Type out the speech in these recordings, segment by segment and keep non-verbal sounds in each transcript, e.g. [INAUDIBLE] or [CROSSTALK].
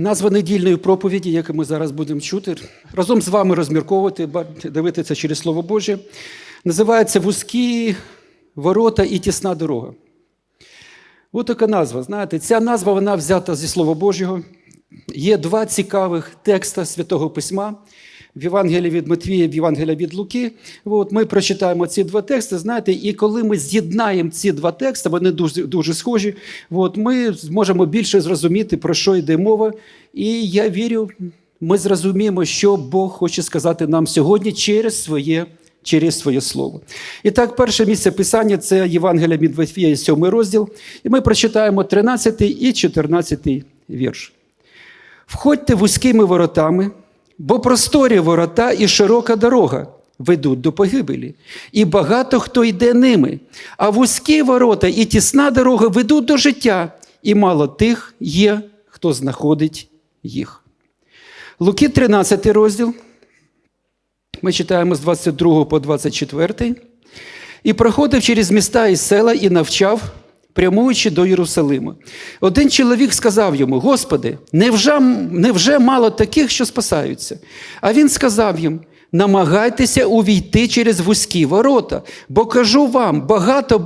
Назва недільної проповіді, яку ми зараз будемо чути, разом з вами розмірковувати, дивитися через Слово Боже, називається Вузькі ворота і тісна дорога. Ось така назва. Знаєте, ця назва вона взята зі Слова Божого. Є два цікавих текста Святого Письма в Євангелії від Матвія, в Євангелії від Луки. От ми прочитаємо ці два тексти. Знаєте, і коли ми з'єднаємо ці два тексти, вони дуже, дуже схожі. От ми зможемо більше зрозуміти, про що йде мова. І я вірю, ми зрозуміємо, що Бог хоче сказати нам сьогодні через своє. Через своє слово. І так, перше місце писання це Євангелія від Матвія, 7 розділ. І ми прочитаємо 13 і 14 вірш. Входьте вузькими воротами, бо просторі ворота і широка дорога ведуть до погибелі, і багато хто йде ними. А вузькі ворота і тісна дорога ведуть до життя, і мало тих є, хто знаходить їх. Луки 13 розділ. Ми читаємо з 22 по 24. І проходив через міста і села і навчав, прямуючи до Єрусалима. Один чоловік сказав йому: Господи, невже, невже мало таких, що спасаються? А він сказав їм: намагайтеся увійти через вузькі ворота, бо кажу вам, багато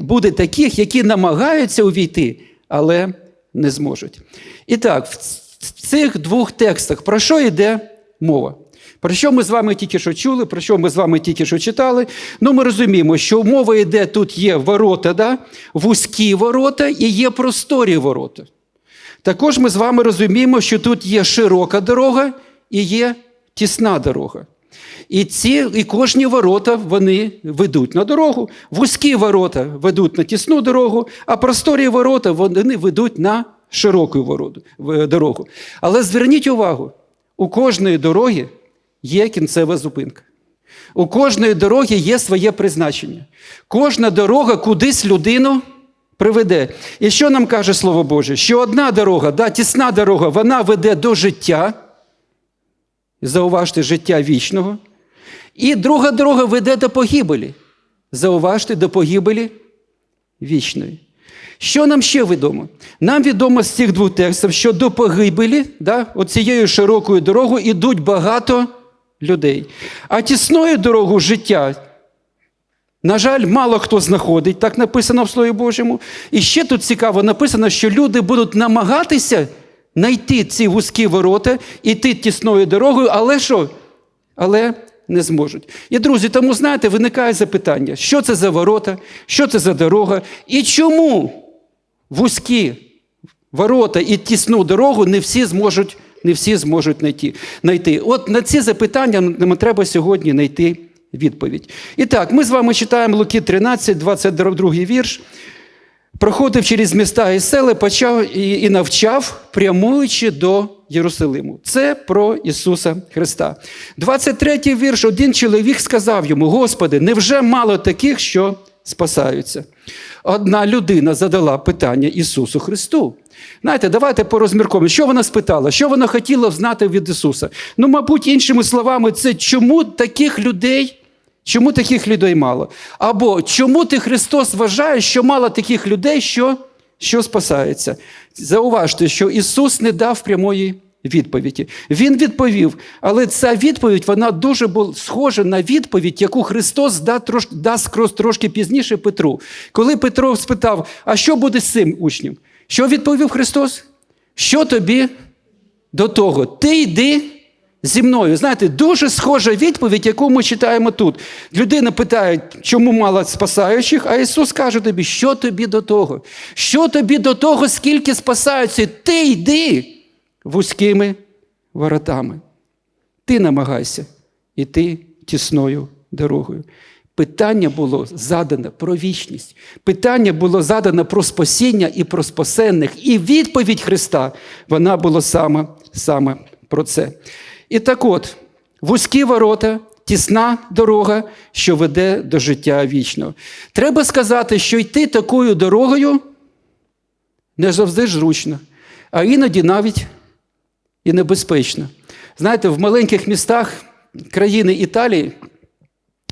буде- таких, які намагаються увійти, але не зможуть. І так, в цих двох текстах про що йде мова? Про що ми з вами тільки що чули, про що ми з вами тільки що читали? Ну, ми розуміємо, що мова йде, тут є ворота, да? вузькі ворота і є просторі ворота. Також ми з вами розуміємо, що тут є широка дорога і є тісна дорога. І ці, і кожні ворота вони ведуть на дорогу. Вузькі ворота ведуть на тісну дорогу, а просторі ворота вони ведуть на широку дорогу. Але зверніть увагу, у кожної дороги є кінцева зупинка. У кожної дороги є своє призначення. Кожна дорога кудись людину приведе. І що нам каже Слово Боже? Що одна дорога, да, тісна дорога, вона веде до життя, зауважте, життя вічного. І друга дорога веде до погибелі. Зауважте, до погибелі вічної. Що нам ще відомо? Нам відомо з цих двох текстів, що до погибелі, да, оцією широкою дорогою йдуть багато людей. А тісною дорогою життя, на жаль, мало хто знаходить, так написано в Слові Божому. І ще тут цікаво написано, що люди будуть намагатися знайти ці вузькі ворота, іти тісною дорогою, але що? Але не зможуть. І, друзі, тому, знаєте, виникає запитання, що це за ворота, що це за дорога, і чому вузькі ворота і тісну дорогу не всі зможуть, не всі зможуть знайти. От на ці запитання нам треба сьогодні знайти відповідь. І так, ми з вами читаємо Луки 13, 22 вірш. Проходив через міста і села, почав і, і навчав, прямуючи до Єрусалиму. Це про Ісуса Христа. 23 вірш. Один чоловік сказав йому: Господи, невже мало таких, що спасаються? Одна людина задала питання Ісусу Христу. Знаєте, давайте порозміркуємо, що вона спитала, що вона хотіла знати від Ісуса. Ну, мабуть, іншими словами, це чому таких людей Чому таких людей мало? Або чому ти Христос вважаєш, що мало таких людей, що, що спасаються? Зауважте, що Ісус не дав прямої відповіді. Він відповів, але ця відповідь вона дуже була схожа на відповідь, яку Христос дасть трошки пізніше Петру. Коли Петро спитав, а що буде з цим учнем? Що відповів Христос? Що тобі до того? Ти йди зі мною. Знаєте, дуже схожа відповідь, яку ми читаємо тут. Людина питає, чому мало спасаючих, а Ісус каже тобі, що тобі до того? Що тобі до того, скільки спасаються? Ти йди вузькими воротами. Ти намагайся йти тісною дорогою. Питання було задане про вічність. Питання було задане про спасіння і про спасенних. І відповідь Христа вона була саме, саме про це. І так от, вузькі ворота, тісна дорога, що веде до життя вічного. Треба сказати, що йти такою дорогою не завжди зручно, а іноді навіть і небезпечно. Знаєте, в маленьких містах країни Італії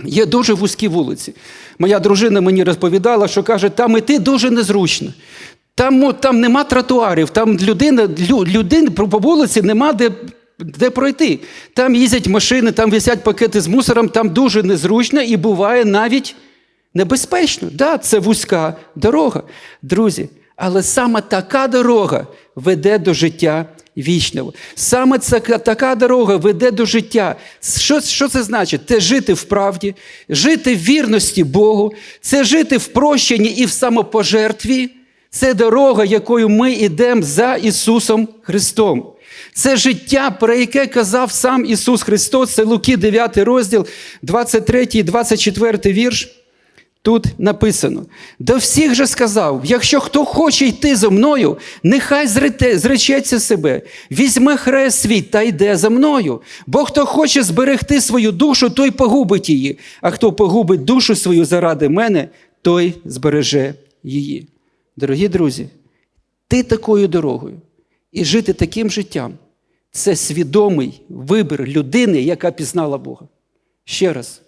є дуже вузькі вулиці. Моя дружина мені розповідала, що каже, там іти дуже незручно. Там, там нема тротуарів, там людина, лю- людин по по вулиці нема де, де пройти. Там їздять машини, там висять пакети з мусором, там дуже незручно і буває навіть небезпечно. Да, це вузька дорога. Друзі, але саме така дорога веде до життя вічного. Саме ця така дорога веде до життя. Що, що це значить? Це жити в правді, жити в вірності Богу, це жити в прощенні і в самопожертві. Це дорога, якою ми йдемо за Ісусом Христом. Це життя, про яке казав сам Ісус Христос, це Луки 9 розділ, 23 і 24 вірш. Тут написано: до всіх же сказав: якщо хто хоче йти зо мною, нехай зречеться себе, візьме хрест свій та йде за мною. Бо хто хоче зберегти свою душу, той погубить її, а хто погубить душу свою заради мене, той збереже її. Дорогі друзі, ти такою дорогою і жити таким життям це свідомий вибір людини, яка пізнала Бога. Ще раз,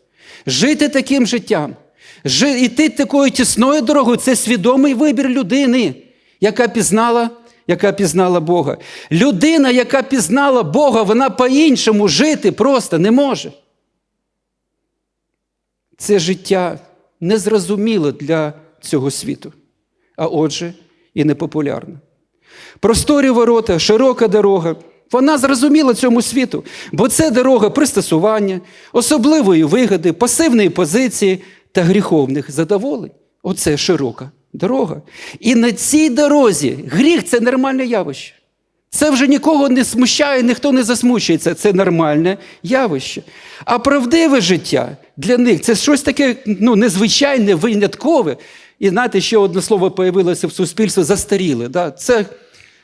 жити таким життям, жи- іти такою тісною дорогою це свідомий вибір людини, яка пізнала, яка пізнала Бога. Людина, яка пізнала Бога, вона по-іншому жити просто не може. Це життя незрозуміле для цього світу, а отже, і непопулярне. Просторі ворота, широка дорога. Вона зрозуміла цьому світу, бо це дорога пристосування, особливої вигоди, пасивної позиції та гріховних задоволень. Оце широка дорога. І на цій дорозі гріх це нормальне явище. Це вже нікого не смущає, ніхто не засмучується. Це нормальне явище. А правдиве життя для них це щось таке ну, незвичайне, виняткове. І знаєте, ще одне слово появилося в суспільстві застаріле. Да? Це,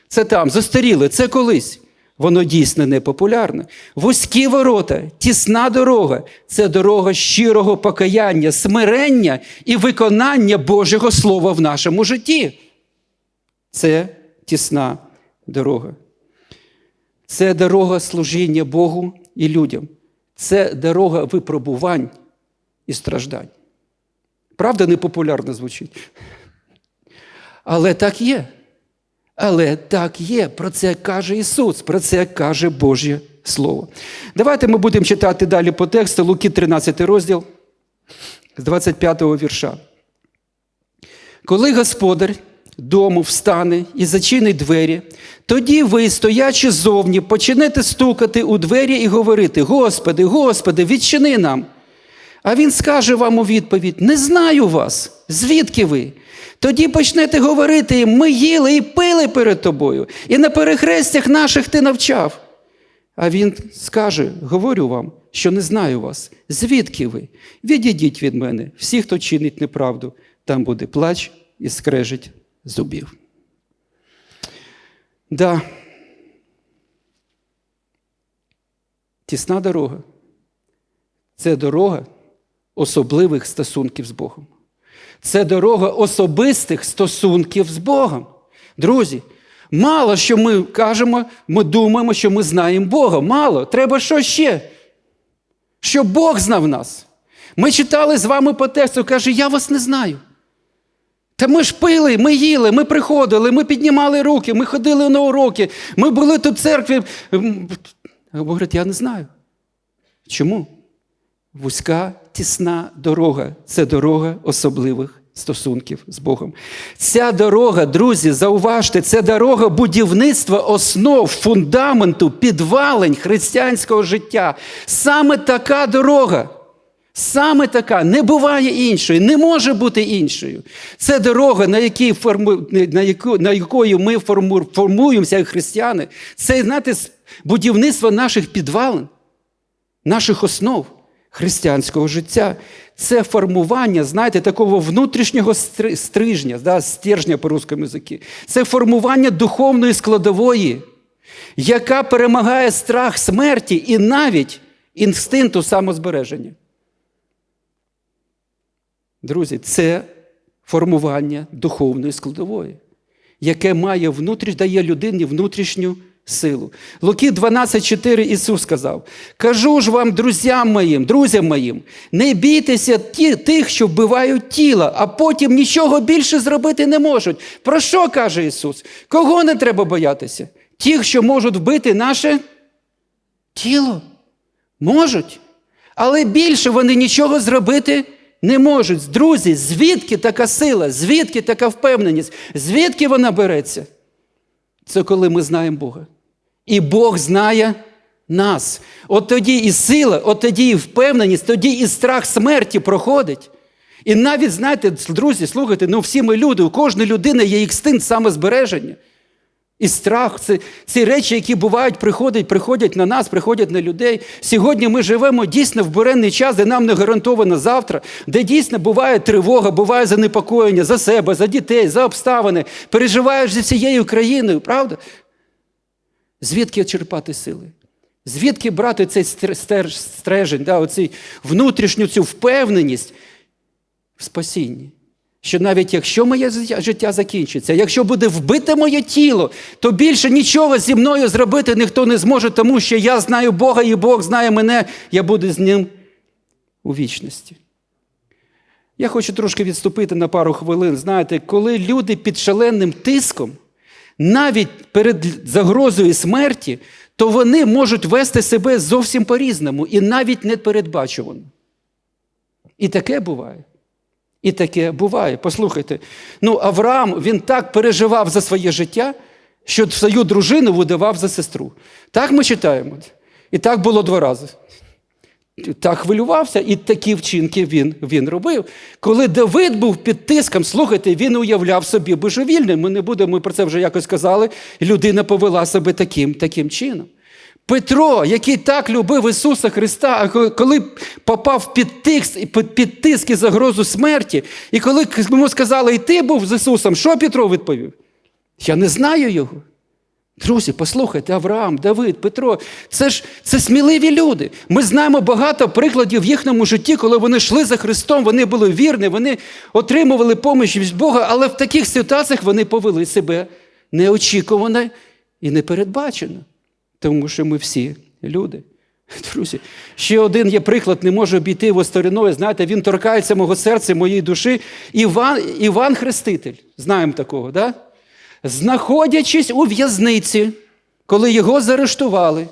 це там, застаріле, це колись. Воно дійсно непопулярне. Вузькі ворота, тісна дорога це дорога щирого покаяння, смирення і виконання Божого Слова в нашому житті. Це тісна дорога. Це дорога служіння Богу і людям. Це дорога випробувань і страждань. Правда, непопулярно звучить. Але так є. Але так є. Про це каже Ісус, про це каже Божє Слово. Давайте ми будемо читати далі по тексту Луки 13 розділ з 25 вірша. Коли господар дому встане і зачинить двері, тоді ви, стоячи зовні, почнете стукати у двері і говорити: Господи, Господи, відчини нам. А він скаже вам у відповідь: Не знаю вас, звідки ви? Тоді почнете говорити ми їли і пили перед тобою, і на перехрестях наших ти навчав. А він скаже: Говорю вам, що не знаю вас. Звідки ви? Відійдіть від мене, всі, хто чинить неправду, там буде плач і скрежить зубів. Да. Тісна дорога. Це дорога особливих стосунків з Богом. Це дорога особистих стосунків з Богом. Друзі, мало що ми кажемо, ми думаємо, що ми знаємо Бога. Мало. Треба що ще? Щоб Бог знав нас. Ми читали з вами по тексту, каже, я вас не знаю. Та ми ж пили, ми їли, ми приходили, ми піднімали руки, ми ходили на уроки, ми були тут в церкві. А Говорить, я не знаю. Чому? Вузька, тісна дорога це дорога особливих стосунків з Богом. Ця дорога, друзі, зауважте, це дорога будівництва основ, фундаменту, підвалень християнського життя. Саме така дорога. Саме така, не буває іншої, не може бути іншою. Це дорога, на якій форму, на, яку, на якою ми форму, формуємося як християни. Це, знаєте, будівництво наших підвалин, наших основ християнського життя. Це формування, знаєте, такого внутрішнього стрижня, да, стержня по русскому язикі. Це формування духовної складової, яка перемагає страх смерті і навіть інстинкту самозбереження. Друзі, це формування духовної складової, яке має внутріш, дає людині внутрішню силу. Луки 12,4 Ісус сказав: Кажу ж вам, друзям моїм, друзям моїм, не бійтеся ті, тих, що вбивають тіло, а потім нічого більше зробити не можуть. Про що каже Ісус? Кого не треба боятися? Тих, що можуть вбити наше тіло. Можуть. Але більше вони нічого зробити не можуть. Друзі, звідки така сила, звідки така впевненість? Звідки вона береться? Це коли ми знаємо Бога. І Бог знає нас. От тоді і сила, от тоді і впевненість, тоді і страх смерті проходить. І навіть, знаєте, друзі, слухайте, ну всі ми люди, у кожної людини є інстинкт самозбереження. І страх це ці речі, які бувають, приходять, приходять на нас, приходять на людей. Сьогодні ми живемо дійсно в буренний час, де нам не гарантовано завтра, де дійсно буває тривога, буває занепокоєння за себе, за дітей, за обставини. Переживаєш зі всією країною, правда? Звідки черпати сили? Звідки брати цей стрежень, да, оцей внутрішню цю впевненість в спасінні? Що навіть якщо моє життя закінчиться, якщо буде вбите моє тіло, то більше нічого зі мною зробити ніхто не зможе, тому що я знаю Бога і Бог знає мене, я буду з ним у вічності. Я хочу трошки відступити на пару хвилин. Знаєте, коли люди під шаленим тиском, навіть перед загрозою смерті, то вони можуть вести себе зовсім по-різному і навіть непередбачувано. І таке буває. І таке буває. Послухайте, ну Авраам він так переживав за своє життя, що свою дружину видавав за сестру. Так ми читаємо. І так було два рази. Так хвилювався, і такі вчинки він він робив. Коли Давид був під тиском, слухайте, він уявляв собі божевільним. Ми не будемо, ми про це вже якось казали. Людина повела себе таким, таким чином. Петро, який так любив Ісуса Христа, а коли попав під тиск, під тиск і загрозу смерті, і коли йому сказали, і ти був з Ісусом, що Петро відповів? Я не знаю його. Друзі, послухайте, Авраам, Давид, Петро, це ж це сміливі люди. Ми знаємо багато прикладів в їхньому житті, коли вони йшли за Христом, вони були вірні, вони отримували поміч від Бога, але в таких ситуаціях вони повели себе неочікувано і непередбачено. Тому що ми всі люди. Друзі, ще один є приклад, не можу обійти його стороною. Знаєте, він торкається мого серця, моєї душі. Іван Іван Хреститель, знаємо такого, да? Знаходячись у в'язниці, коли його заарештували,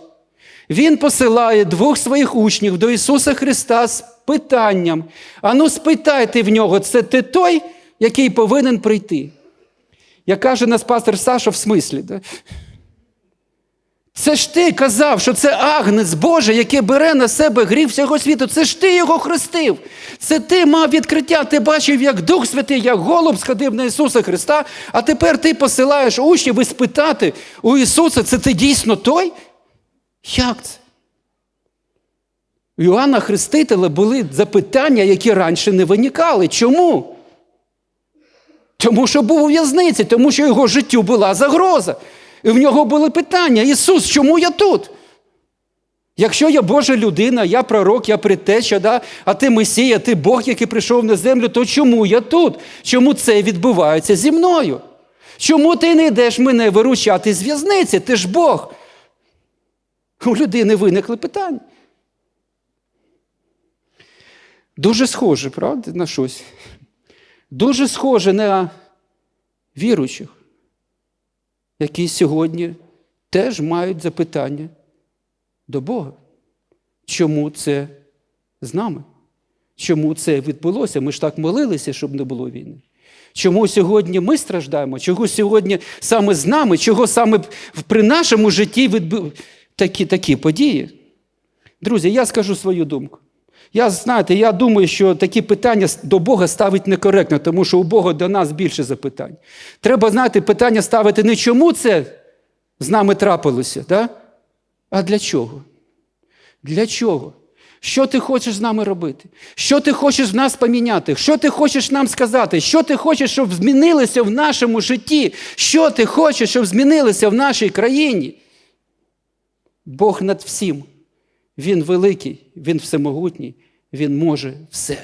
він посилає двох своїх учнів до Ісуса Христа з питанням: ану, спитайте в нього, це ти той, який повинен прийти. Як каже нас пастор Саша в смислі. Да? Це ж ти казав, що це агнець Божий, який бере на себе гріх всього світу. Це ж ти його хрестив. Це ти мав відкриття, ти бачив, як Дух Святий, як голуб сходив на Ісуса Христа, а тепер ти посилаєш учнів і спитати у Ісуса, це ти дійсно той? Як це? У Іоанна Хрестителя були запитання, які раніше не виникали. Чому? Тому що був у в'язниці, тому що його життю була загроза. І в нього були питання: Ісус, чому я тут? Якщо я Божа людина, я пророк, я предтеча, да? а ти Месія, ти Бог, який прийшов на землю, то чому я тут? Чому це відбувається зі мною? Чому ти не йдеш мене виручати з в'язниці? Ти ж Бог? У людини виникли питання. Дуже схоже, правда, на щось? Дуже схоже на віруючих які сьогодні теж мають запитання до Бога. Чому це з нами? Чому це відбулося? Ми ж так молилися, щоб не було війни. Чому сьогодні ми страждаємо? Чого сьогодні саме з нами, чого саме при нашому житті відбу... такі, такі події? Друзі, я скажу свою думку. Я знаєте, я думаю, що такі питання до Бога ставить некоректно, тому що у Бога до нас більше запитань. Треба, знаєте, питання ставити не чому це з нами трапилося, да? а для чого? Для чого? Що ти хочеш з нами робити? Що ти хочеш в нас поміняти? Що ти хочеш нам сказати? Що ти хочеш, щоб змінилося в нашому житті? Що ти хочеш, щоб змінилося в нашій країні? Бог над всім. Він великий, Він всемогутній, Він може все.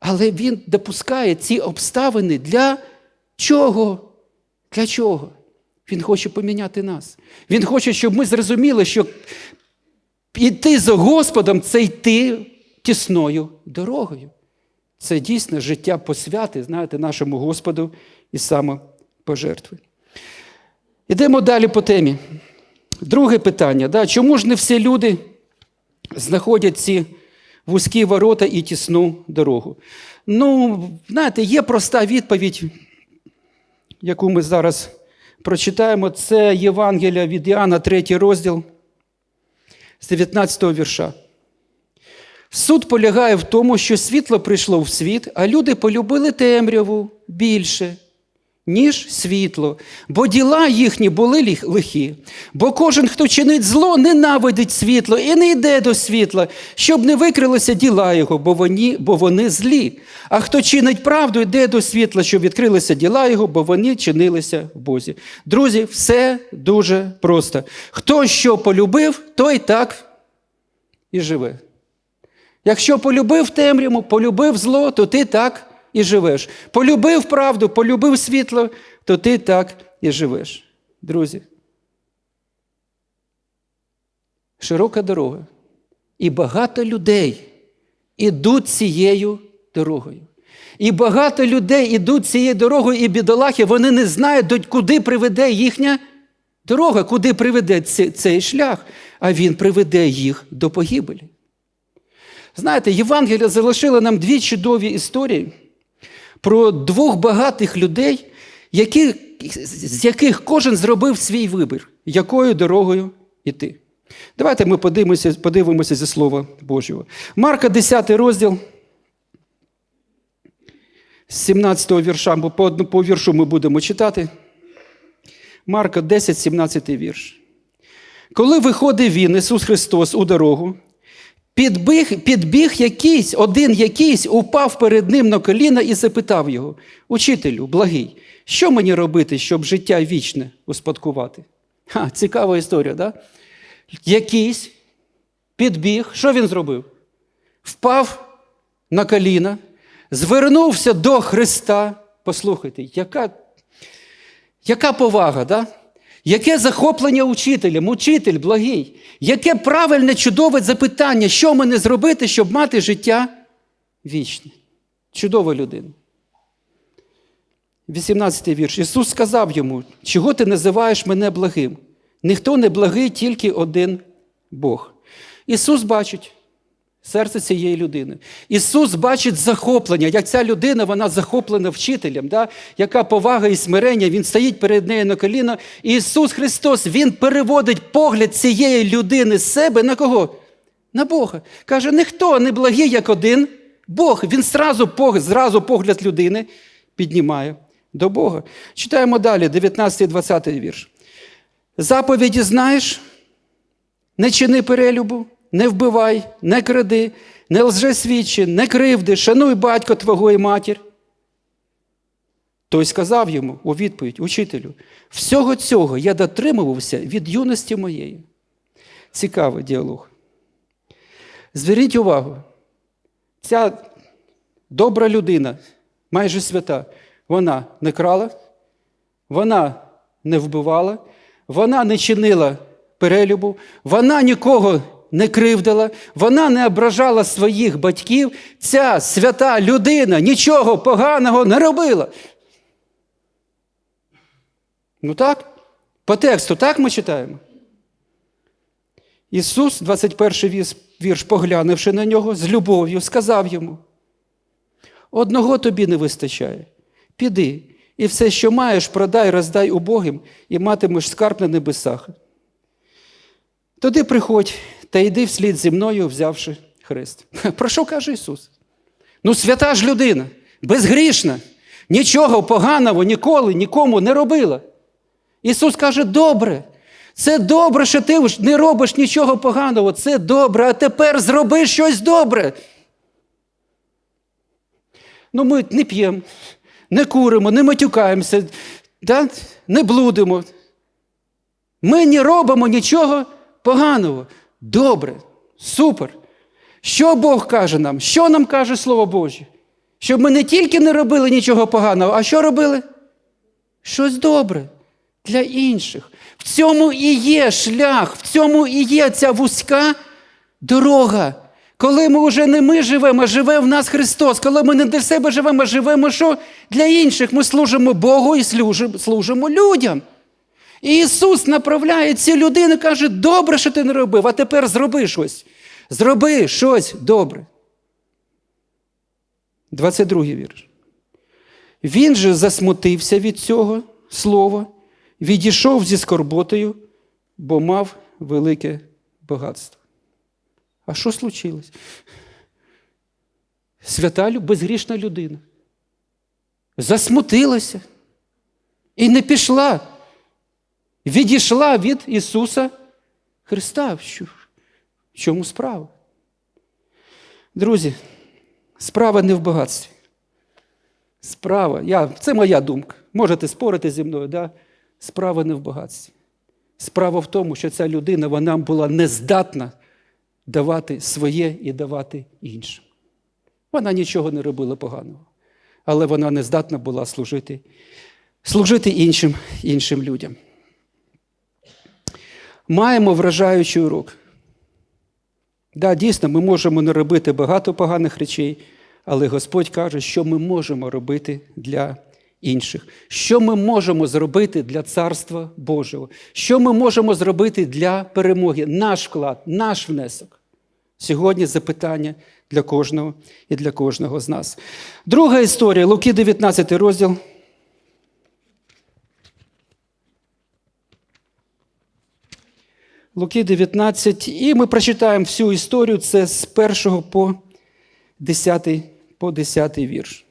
Але Він допускає ці обставини для чого? Для чого? Він хоче поміняти нас. Він хоче, щоб ми зрозуміли, що йти за Господом це йти тісною дорогою. Це дійсно життя посвяти, знаєте, нашому Господу і самопожертви. Ідемо далі по темі. Друге питання. Да? Чому ж не всі люди знаходять ці вузькі ворота і тісну дорогу? Ну, знаєте, є проста відповідь, яку ми зараз прочитаємо. Це Євангелія від Іоанна, 3 розділ з 19 вірша. Суд полягає в тому, що світло прийшло в світ, а люди полюбили темряву більше, ніж світло, бо діла їхні були лихі. Бо кожен, хто чинить зло, ненавидить світло і не йде до світла, щоб не викрилися діла його, бо вони, бо вони злі. А хто чинить правду, йде до світла, щоб відкрилися діла його, бо вони чинилися в Бозі. Друзі, все дуже просто. Хто що полюбив, той так і живе. Якщо полюбив темряву, полюбив зло, то ти так і живеш. Полюбив правду, полюбив світло, то ти так і живеш. Друзі. Широка дорога. І багато людей ідуть цією дорогою. І багато людей ідуть цією дорогою, і бідолахи, вони не знають, куди приведе їхня дорога, куди приведе цей шлях, а він приведе їх до погибелі. Знаєте, Євангелія залишила нам дві чудові історії про двох багатих людей, які, з яких кожен зробив свій вибір, якою дорогою йти. Давайте ми подивимося, подивимося зі Слова Божого. Марка, 10 розділ. З 17 вірша, по, по віршу ми будемо читати. Марка 10, 17 вірш. Коли виходив він, Ісус Христос, у дорогу, Підбіг, підбіг якийсь, один якийсь, упав перед ним на коліна і запитав його: Учителю, благий, що мені робити, щоб життя вічне успадкувати? Ха, цікава історія, да? Якийсь підбіг, що він зробив? Впав на коліна, звернувся до Христа. Послухайте, яка, яка повага, да? Яке захоплення учителем, учитель благий, яке правильне, чудове запитання, що мені зробити, щоб мати життя вічне. Чудова людина. 18 вірш. Ісус сказав йому, чого ти називаєш мене благим? Ніхто не благий, тільки один Бог. Ісус бачить серце цієї людини. Ісус бачить захоплення, як ця людина, вона захоплена вчителем, да? яка повага і смирення, Він стоїть перед нею на коліна. І Ісус Христос, Він переводить погляд цієї людини з себе на кого? На Бога. Каже, ніхто не благий, як один Бог. Він зразу, зразу погляд людини піднімає до Бога. Читаємо далі, 19-20 вірш. Заповіді знаєш, не чини перелюбу, не вбивай, не кради, не лжесвідчи, не кривди, шануй батька твого і матір. Той сказав йому у відповідь, учителю, всього цього я дотримувався від юності моєї. Цікавий діалог. Зверніть увагу, ця добра людина, майже свята, вона не крала, вона не вбивала, вона не чинила перелюбу, вона нікого не кривдила, вона не ображала своїх батьків. Ця свята людина нічого поганого не робила. Ну так? По тексту так ми читаємо. Ісус, 21 вірш- поглянувши на нього, з любов'ю, сказав йому: Одного тобі не вистачає. Піди, і все, що маєш, продай, роздай убогим, і матимеш скарб на небесах. Тоді приходь та йди вслід зі мною, взявши хрест. [LAUGHS] Про що каже Ісус? Ну, свята ж людина, безгрішна, нічого поганого ніколи нікому не робила. Ісус каже: добре, це добре, що ти не робиш нічого поганого, це добре, а тепер зроби щось добре. Ну, ми не п'ємо, не куримо, не матюкаємося, да? не блудимо. Ми не робимо нічого поганого. Добре, супер. Що Бог каже нам? Що нам каже Слово Боже? Щоб ми не тільки не робили нічого поганого, а що робили? Щось добре. для інших. В цьому і є шлях, в цьому і є ця вузька дорога. Коли ми вже не ми живемо, а живе в нас Христос. Коли ми не для себе живемо, а живемо що? Для інших. Ми служимо Богу і служимо, людям. І Ісус направляє ці людини і каже, добре, що ти не робив, а тепер зроби щось. Зроби щось добре. 22 вірш. Він же засмутився від цього слова, відійшов зі скорботою, бо мав велике багатство. А що случилось? Свята безгрішна людина. Засмутилася і не пішла. Відійшла від Ісуса Христа. В чому справа? Друзі, справа не в багатстві. Справа, я, це моя думка. Можете спорити зі мною, да? справа не в багатстві. Справа в тому, що ця людина вона була нездатна давати своє і давати іншим. Вона нічого не робила поганого, але вона не здатна була служити, служити іншим, іншим людям. Маємо вражаючий урок. Да, дійсно, ми можемо не робити багато поганих речей, але Господь каже, що ми можемо робити для інших, що ми можемо зробити для Царства Божого, що ми можемо зробити для перемоги, наш вклад, наш внесок. Сьогодні запитання для кожного і для кожного з нас. Друга історія, Луки 19 розділ. Луки 19, і ми прочитаємо всю історію, це з 1 по 10, по 10 вірш.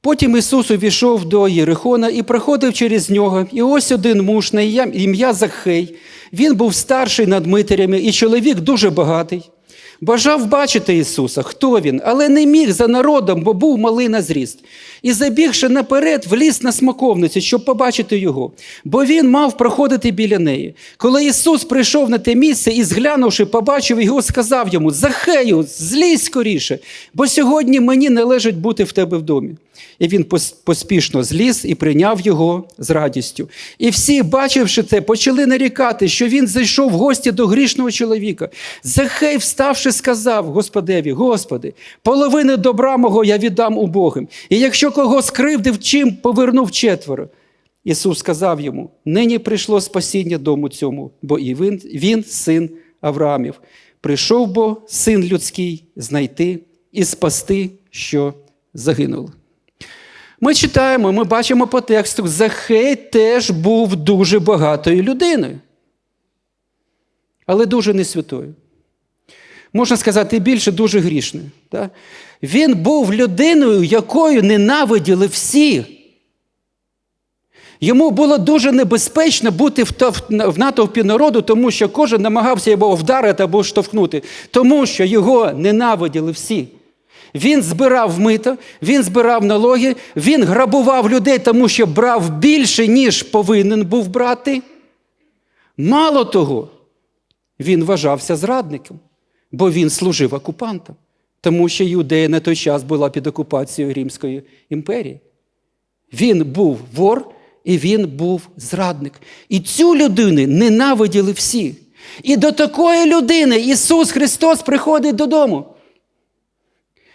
Потім Ісус увійшов до Єрихона і проходив через нього. І ось один муж на ім'я- Захей. Він був старший над митарями і чоловік дуже багатий. Бажав бачити Ісуса, хто він, але не міг за народом, бо був малий на зріст. І забігши наперед, вліз на смоковницю, щоб побачити його, бо він мав проходити біля неї. Коли Ісус прийшов на те місце і, зглянувши, побачив його, сказав йому: Захею, злізь скоріше, бо сьогодні мені належить бути в тебе в домі. І він поспішно зліз і прийняв його з радістю. І всі, бачивши це, почали нарікати, що він зайшов в гості до грішного чоловіка. Захей, вставши, сказав Господеві: Господи, половини добра мого я віддам убогим. І якщо кого скривдив, чим повернув четверо. Ісус сказав йому: нині прийшло спасіння дому цьому, бо і він, він син Авраамів. Прийшов бо син людський знайти і спасти, що загинуло. Ми читаємо, ми бачимо по тексту, Захей теж був дуже багатою людиною, але дуже не святою. Можна сказати більше, дуже грішною. Так? Він був людиною, якою ненавиділи всі. Йому було дуже небезпечно бути в натовпі народу, тому що кожен намагався його вдарити або штовхнути, тому що його ненавиділи всі. Він збирав мито, він збирав налоги, він грабував людей, тому що брав більше, ніж повинен був брати. Мало того, він вважався зрадником, бо він служив окупантам, тому що Юдея на той час була під окупацією Римської імперії. Він був вор і він був зрадник. І цю людину ненавиділи всі. І до такої людини Ісус Христос приходить додому.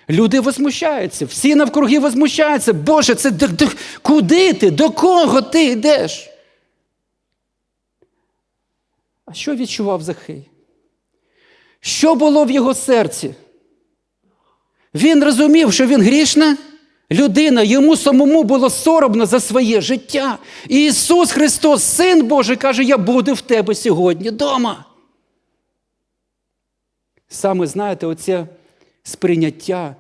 Люди возмущаються, всі навкруги возмущаються. Боже, це до, до, куди ти? До кого ти йдеш? А що відчував Захей? Що було в його серці? Він розумів, що він грішна людина, йому самому було соромно за своє життя. І Ісус Христос, Син Божий, каже: Я буду в тебе сьогодні вдома. Саме знаєте, оце сприйняття,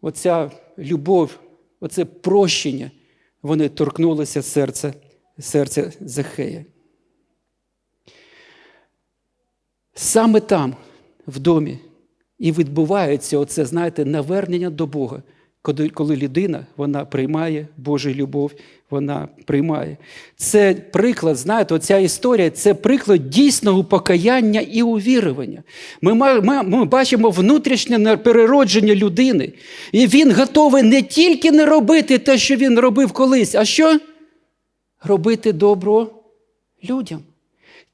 оця любов, оце прощення, вони торкнулися серця, серця Захея. Саме там, в домі, і відбувається оце, знаєте, навернення до Бога, коли, коли людина вона приймає Божу любов, вона приймає. Це приклад, знаєте, оця історія це приклад дійсного покаяння і увірування. Ми, ми, ми бачимо внутрішнє переродження людини. І він готовий не тільки не робити те, що він робив колись, а що? робити добро людям.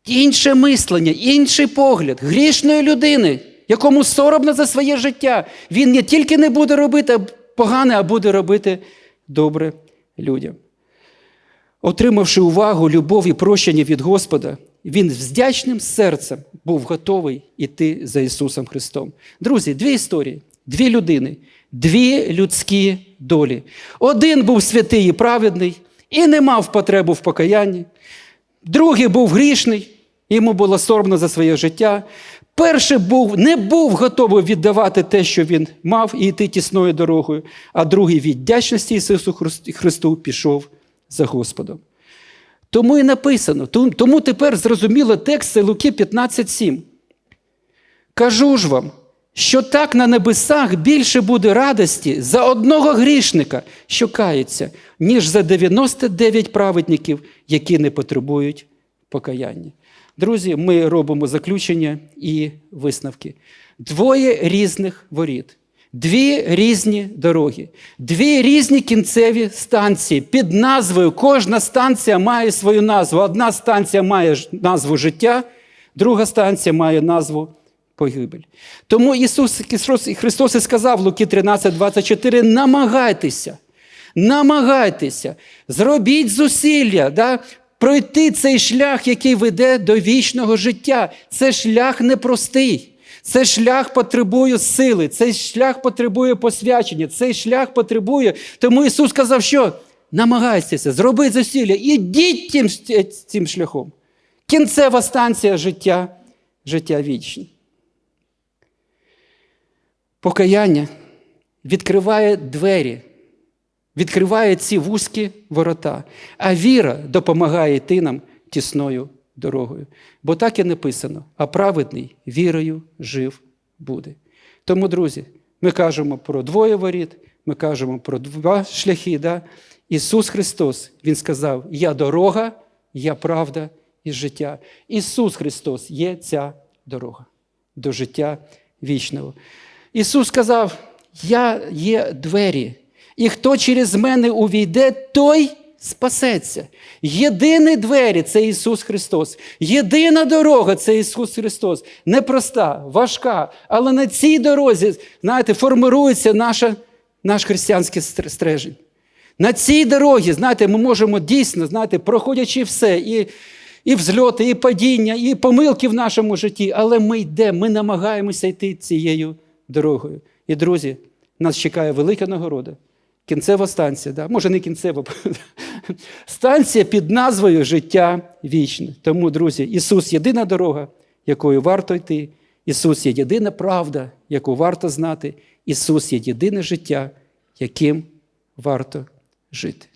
Інше мислення, інший погляд грішної людини, якому соромно за своє життя. Він не тільки не буде робити погане, а буде робити добре людям. Отримавши увагу, любов і прощення від Господа, він з вдячним серцем був готовий іти за Ісусом Христом. Друзі, дві історії, дві людини, дві людські долі. Один був святий і праведний і не мав потребу в покаянні. Другий був грішний, йому було соромно за своє життя. Перший був, не був готовий віддавати те, що він мав, і йти тісною дорогою, а другий від вдячності Ісусу Христу пішов за Господом. Тому і написано, тому- тепер зрозуміло текст Луки 15.7. Кажу ж вам, що так на небесах більше буде радості за одного грішника, що кається, ніж за 99 праведників, які не потребують покаяння. Друзі, ми робимо заключення і висновки. Двоє різних воріт, дві різні дороги, дві різні кінцеві станції. Під назвою кожна станція має свою назву. Одна станція має назву життя, друга станція має назву погибель. Тому Ісус Христос- і сказав Луки 13, 24, намагайтеся, намагайтеся, зробіть зусилля, да? Пройти цей шлях, який веде до вічного життя. Це шлях непростий. Цей шлях потребує сили, цей шлях потребує посвячення, цей шлях потребує. Тому Ісус сказав, що намагайтеся, зробіть зусилля, ідіть тим, цим шляхом. Кінцева станція життя, життя вічне. Покаяння відкриває двері, відкриває ці вузькі ворота, а віра допомагає йти нам тісною дорогою. Бо так і написано: а праведний вірою жив буде. Тому, друзі, ми кажемо про двоє воріт, ми кажемо про два шляхи. Да? Ісус Христос, Він сказав: Я дорога, я правда і життя. Ісус Христос є ця дорога до життя вічного. Ісус сказав: Я є двері, і хто через мене увійде, той спасеться. Єдині двері це Ісус Христос. Єдина дорога це Ісус Христос. Непроста, важка, але на цій дорозі, знаєте, формирується наша, наш християнський стрежень. На цій дорозі, знаєте, ми можемо дійсно, знаєте, проходячи все, і, і взльоти, і падіння, і помилки в нашому житті, але ми йдемо, ми намагаємося йти цією дорогою. І, друзі, нас чекає велика нагорода. Кінцева станція, да? може не кінцева, [LAUGHS] станція під назвою Життя вічне. Тому, друзі, Ісус єдина дорога, якою варто йти. Ісус є єдина правда, яку варто знати. Ісус є єдине життя, яким варто жити.